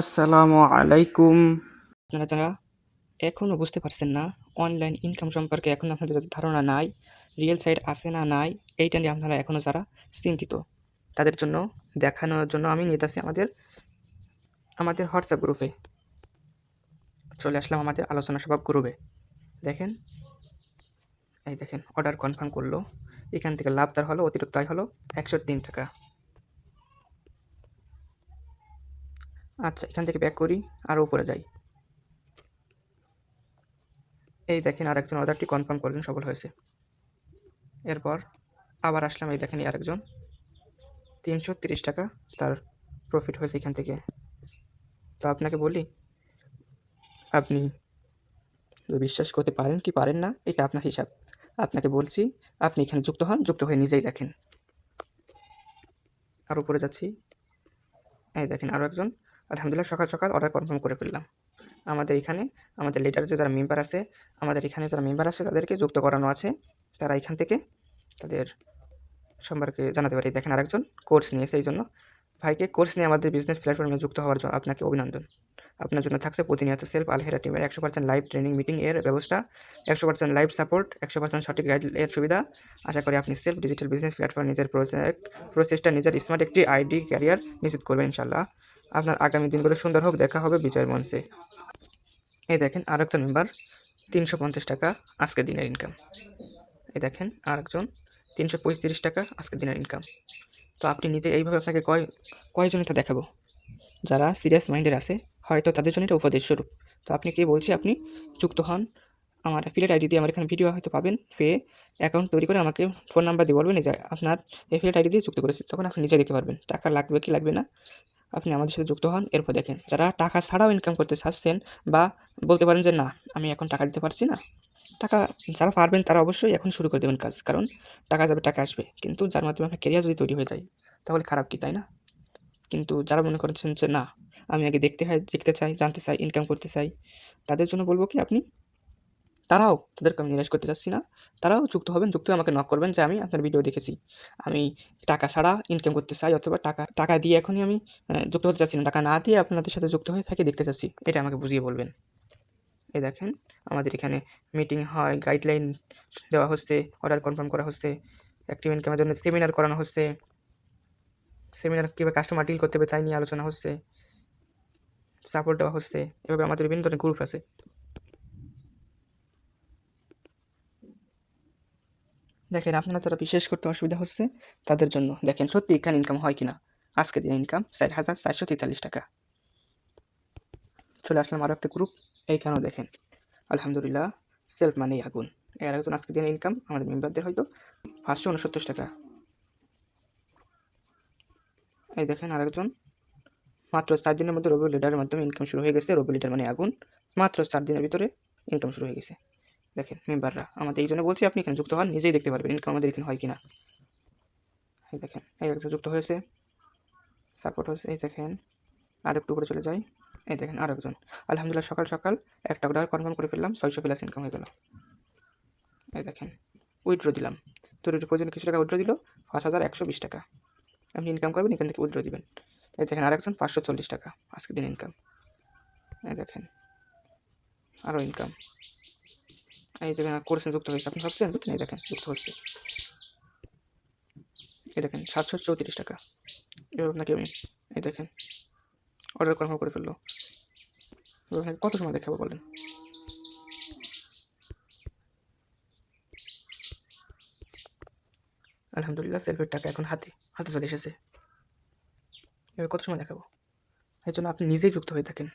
আসসালামু আলাইকুম। আপনারা যারা এখনও বুঝতে পারছেন না অনলাইন ইনকাম সম্পর্কে এখন আপনাদের যাদের ধারণা নাই রিয়েল সাইট আছে না নাই, এইটা নিয়ে আপনারা এখনও যারা চিন্তিত, তাদের জন্য, দেখানোর জন্য আমি নিয়ে যাচ্ছি আমাদের আমাদের হোয়াটসঅ্যাপ গ্রুপে চলে আসলাম আমাদের আলোচনা সভা গ্রুপে দেখেন, এই দেখেন অর্ডার কনফার্ম করল। এখান থেকে লাভ তার হলো, অতিরিক্ত আয় হলো একশো তিন টাকা। আচ্ছা এখান থেকে ব্যাক করি, আর উপরে যাই। এই দেখেন আরেকজন অর্ডারটি কনফার্ম করলেন, সফল হয়েছে। এরপর আবার আসলাম, এই দেখেন আরেকজন। তিনশো তিরিশ টাকা, তার প্রফিট হয়েছে এখান থেকে। তো আপনাকে বলি, আপনি বিশ্বাস করতে পারেন কি পারেন না, এটা আপনার হিসাব। আপনাকে বলছি, আপনি এখানে যুক্ত হন, যুক্ত হয়ে নিজেই দেখেন। আর উপরে যাচ্ছি। এই দেখেন আরও একজন। আলহামদুলিল্লাহ, সকাল সকাল অর্ডার কনফার্ম করে ফেললাম। আমাদের এখানে, আমাদের লিডার যে যারা মেম্বার আছে, আমাদের এখানে যারা মেম্বার আছে, তাদেরকে যুক্ত করানো আছে। তারা এখান থেকে তাদের সম্পর্কে জানাতে পারি। দেখেন আরেকজন কোর্স নিয়েছে এই জন্য। ভাইকে কোর্স নিয়ে আমাদের বিজনেস প্ল্যাটফর্মে যুক্ত হওয়ার জন্য আপনাকে অভিনন্দন। আপনার জন্য থাকছে প্রতিনিয়ত সেলফ আলহেরা টিমের একশো পার্সেন্ট লাইভ ট্রেনিং মিটিং এর ব্যবস্থা, একশো পার্সেন্ট লাইভ সাপোর্ট একশো পার্সেন্ট সঠিক গাইড এর সুবিধা। আশা করি আপনি সেলফ ডিজিটাল বিজনেস প্ল্যাটফর্ম নিজের প্রজেক্ট প্রচেষ্টা নিজের স্মার্ট একটি আইডি ক্যারিয়ার নিশ্চিত করবেন ইনশাল্লাহ আপনার আগামী দিনগুলো সুন্দর হোক, দেখা হবে বিজয়ের মঞ্চে। এই দেখেন আর একটা মেম্বার তিনশো পঞ্চাশ টাকা আজকের দিনের ইনকাম এই দেখেন আর একজন তিনশো পঁয়ত্রিশ টাকা আজকের দিনের ইনকাম তো আপনি নিজে এইভাবে আপনাকে কয় কয়জন এটা দেখাবো? যারা সিরিয়াস মাইন্ডের আছে, হয়তো তাদের জন্য এটা উপদেশ স্বরূপ। তো আপনি কি বলছি, আপনি যুক্ত হন। আমার অ্যাফিলেট আইডি দিয়ে আমার এখানে ভিডিও হয়তো পাবেন, পেয়ে অ্যাকাউন্ট তৈরি করে আমাকে ফোন নাম্বার দিয়ে বলবেন যে আপনার অ্যাফিলেট আইডি দিয়ে যুক্ত করেছে। তখন আপনি নিজে দেখতে পারবেন, টাকা লাগবে কি লাগবে না। আপনি আমাদের সাথে যুক্ত হন। এরপর দেখেন, যারা টাকা ছাড়াও ইনকাম করতে চাচ্ছেন বা বলতে পারেন যে, না, আমি এখন টাকা দিতে পারছি না। টাকা যারা পারবেন, তারা অবশ্যই এখন শুরু করে দেবেন কাজ। কারণ টাকা যাবে, টাকা আসবে। কিন্তু যার মাধ্যমে আপনার কেরিয়ার যদি তৈরি হয়ে যায়, তাহলে খারাপ কি, তাই না? কিন্তু যারা মনে করছেন যে, না, আমি আগে দেখতে হয়, দেখতে চাই, জানতে চাই ইনকাম করতে চাই, তাদের জন্য বলব কি, আপনি তারাও তাদেরকে আমি নিরাশ করতে চাচ্ছি না। তারাও যুক্ত হবেন, যুক্ত আমাকে নক করবেন যে আমি আপনার ভিডিও দেখেছি। আমি টাকা ছাড়া ইনকাম করতে চাই অথবা টাকা টাকা দিয়ে এখনই আমি যুক্ত হতে চাচ্ছি না। টাকা না দিয়ে আপনাদের সাথে যুক্ত হয়ে থাকি, দেখতে চাচ্ছি। এটা আমাকে বুঝিয়ে বলবেন। এই দেখেন, আমাদের এখানে মিটিং হয় গাইডলাইন দেওয়া হচ্ছে অর্ডার কনফার্ম করা হচ্ছে অ্যাক্টিভ ইনকামের জন্য সেমিনার করানো হচ্ছে সেমিনার কীভাবে কাস্টমার ডিল করতে হবে তাই নিয়ে আলোচনা হচ্ছে সাপোর্ট দেওয়া হচ্ছে, এভাবে আমাদের বিভিন্ন ধরনের গ্রুপ আছে। দেখেন, আপনারা যারা বিশেষ করতে অসুবিধা হচ্ছে, তাদের জন্য দেখেন, সত্যি এখানে ইনকাম হয় কিনা? আজকে দিন ইনকাম চার হাজার চারশো তেতাল্লিশ টাকা। চলে আসলাম আরও একটা গ্রুপ এইখানেও দেখেন, আলহামদুলিল্লাহ সেলফ মানি আগুন। এর একজন আজকে দিনের ইনকাম আমাদের মেম্বারদের হয়তো পাঁচশো উনসত্তর টাকা। এই দেখেন আরেকজন, মাত্র চার দিনের মধ্যে রবি লিডারের মাধ্যমে ইনকাম শুরু হয়ে গেছে রবি লিডার মানে আগুন। মাত্র চার দিনের ভিতরে ইনকাম শুরু হয়ে গেছে। দেখেন মেম্বাররা আমাদের এই জন্য বলছি, আপনি এখানে যুক্ত হন, নিজেই দেখতে পারবেন ইনকাম আমাদের এখানে হয় কিনা। এই দেখেন, এই একটা যুক্ত হয়েছে সাপোর্ট হয়েছে, এই দেখেন, আর একটু করে চলে যাই, এই দেখেন আর একজন। আলহামদুলিল্লাহ, সকাল সকাল একটা অর্ডার কনফার্ম করে ফেললাম, ছয়শো প্লাস ইনকাম হয়ে গেল। এই দেখেন উইথড্র দিলাম। তৈরির প্রয়োজনে কিছু টাকা উইথড্র দিল, পাঁচ হাজার একশো বিশ টাকা। আপনি ইনকাম করবেন, এখান থেকে উইথড্র দিবেন। এই দেখেন, আর একজন, পাঁচশো চল্লিশ টাকা আজকের দিন ইনকাম এই দেখেন আরও ইনকাম এই দেখেন কোর্সে যুক্ত হয়েছে। আপনি ভাবছেন যুক্ত নেই দেখেন, যুক্ত হচ্ছে। এই দেখেন, সাতশো চৌত্রিশ টাকা। এবার আপনাকে আমি? এই দেখেন অর্ডার কনফার্ম করে ফেলল। এবার কত সময় দেখাবো বলেন? আলহামদুলিল্লাহ, সেলফের টাকা এখন হাতে হাতে চলে এসেছে। এবার কত সময় দেখাবো? এই জন্য আপনি নিজেই যুক্ত হয়ে থাকেন।